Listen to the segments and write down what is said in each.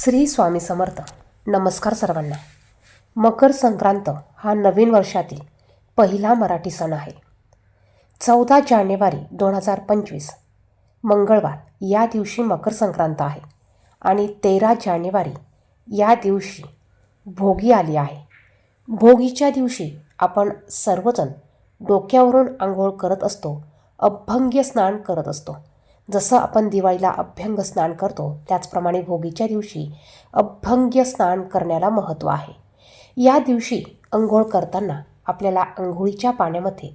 श्री स्वामी समर्थ. नमस्कार सर्वांना. मकर संक्रांत हा नवीन वर्षातील पहिला मराठी सण आहे. चौदा जानेवारी दोन हजार पंचवीस मंगळवार या दिवशी मकर संक्रांत आहे आणि तेरा जानेवारी या दिवशी भोगी आली आहे. भोगीच्या दिवशी आपण सर्वजण डोक्यावरून आंघोळ करत असतो अभंग्य स्नान करत असतो. जसं आपण दिवाळीला अभ्यंग स्नान करतो त्याचप्रमाणे भोगीच्या दिवशी अभ्यंग्य स्नान करण्याला महत्त्व आहे. या दिवशी अंघोळ करताना आपल्याला अंघोळीच्या पाण्यामध्ये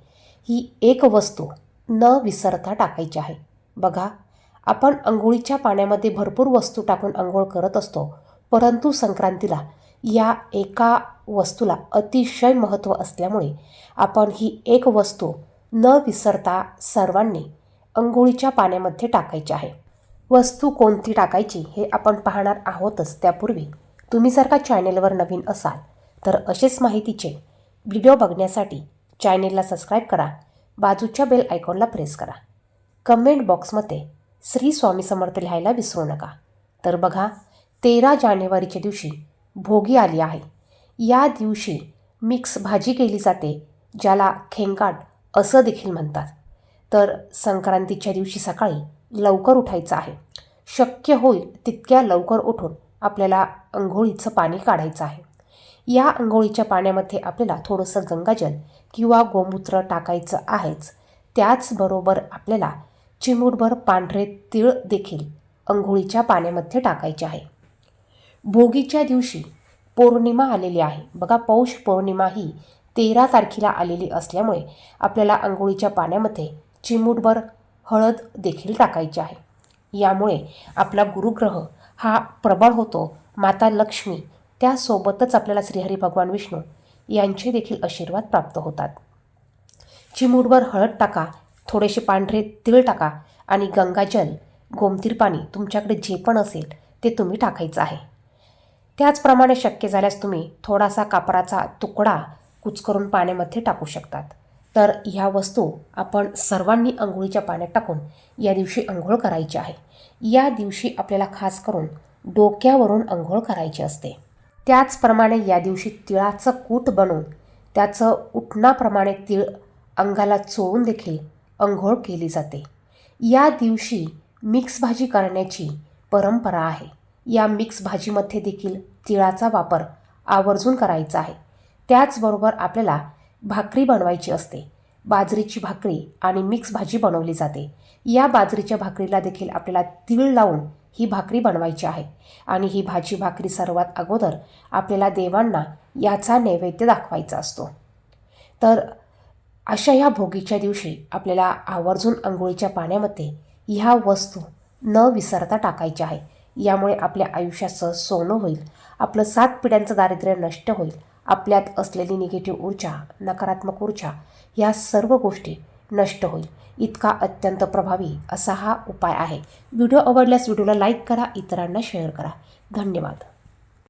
ही एक वस्तू न विसरता टाकायची आहे. बघा आपण अंघोळीच्या पाण्यामध्ये भरपूर वस्तू टाकून अंघोळ करत असतो परंतु संक्रांतीला या एका वस्तूला अतिशय महत्त्व असल्यामुळे आपण ही एक वस्तू न विसरता सर्वांनी अंघोळीच्या पाण्यामध्ये टाकायची आहे. वस्तू कोणती टाकायची हे आपण पाहणार आहोतच त्यापूर्वी. तुम्ही जर का चॅनेलवर नवीन असाल तर असेच माहितीचे व्हिडिओ बघण्यासाठी चॅनेलला सबस्क्राईब करा. बाजूच्या बेल आयकॉनला प्रेस करा. कमेंट बॉक्समध्ये श्री स्वामी समर्थ लिहायला विसरू नका. तर बघा तेरा जानेवारीच्या दिवशी भोगी आली आहे. या दिवशी मिक्स भाजी केली जाते ज्याला खेंगाट असं देखील म्हणतात. तर संक्रांतीच्या दिवशी सकाळी लवकर उठायचं आहे. शक्य होईल तितक्या लवकर उठून आपल्याला अंघोळीचं पाणी काढायचं आहे. या अंघोळीच्या पाण्यामध्ये आपल्याला थोडंसं गंगाजल किंवा गोमूत्र टाकायचं आहेच. त्याचबरोबर आपल्याला चिमूटभर पांढरे तीळ देखील अंघोळीच्या पाण्यामध्ये टाकायचे आहे. भोगीच्या दिवशी पौर्णिमा आलेली आहे. बघा पौष पौर्णिमा ही तेरा तारखेला आलेली असल्यामुळे आपल्याला अंघोळीच्या पाण्यामध्ये चिमूटभर हळद देखील टाकायची आहे. यामुळे आपला गुरुग्रह हा प्रबळ होतो. माता लक्ष्मी त्यासोबतच आपल्याला श्रीहरी भगवान विष्णू यांचे देखील आशीर्वाद प्राप्त होतात. चिमूटभर हळद टाका थोडेसे पांढरे तीळ टाका आणि गंगाजल गोमतीर पाणी तुमच्याकडे जे पण असेल ते तुम्ही टाकायचं आहे. त्याचप्रमाणे शक्य झाल्यास तुम्ही थोडासा कापराचा तुकडा कुचकरून पाण्यामध्ये टाकू शकतात. तर ह्या वस्तू आपण सर्वांनी अंघोळीच्या पाण्यात टाकून या दिवशी अंघोळ करायची आहे. या दिवशी आपल्याला खास करून डोक्यावरून अंघोळ करायची असते. त्याचप्रमाणे या दिवशी तिळाचं कूट बनवून त्याचं उठणाप्रमाणे तीळ अंगाला चोळून देखील अंघोळ केली जाते. या दिवशी मिक्स भाजी करण्याची परंपरा आहे. या मिक्स भाजीमध्ये देखील तिळाचा वापर आवर्जून करायचा आहे. त्याचबरोबर आपल्याला भाकरी बनवायची असते. बाजरीची भाकरी आणि मिक्स भाजी बनवली जाते. या बाजरीच्या भाकरीला देखील आपल्याला तीळ लावून ही भाकरी बनवायची आहे. आणि ही भाजी भाकरी सर्वात अगोदर आपल्याला देवांना याचा नैवेद्य दाखवायचा असतो. तर अशा ह्या भोगीच्या दिवशी आपल्याला आवर्जून अंघोळीच्या पाण्यामध्ये ह्या वस्तू न विसरता टाकायच्या आहे. यामुळे आपल्या आयुष्याचं सोनं होईल. आपलं सात पिढ्यांचं दारिद्र्य नष्ट होईल. आपल्यात असलेली निगेटिव्ह ऊर्जा नकारात्मक ऊर्जा या सर्व गोष्टी नष्ट होईल. इतका अत्यंत प्रभावी असा हा उपाय आहे. व्हिडिओ आवडल्यास व्हिडिओला लाईक करा इतरांना शेअर करा. धन्यवाद.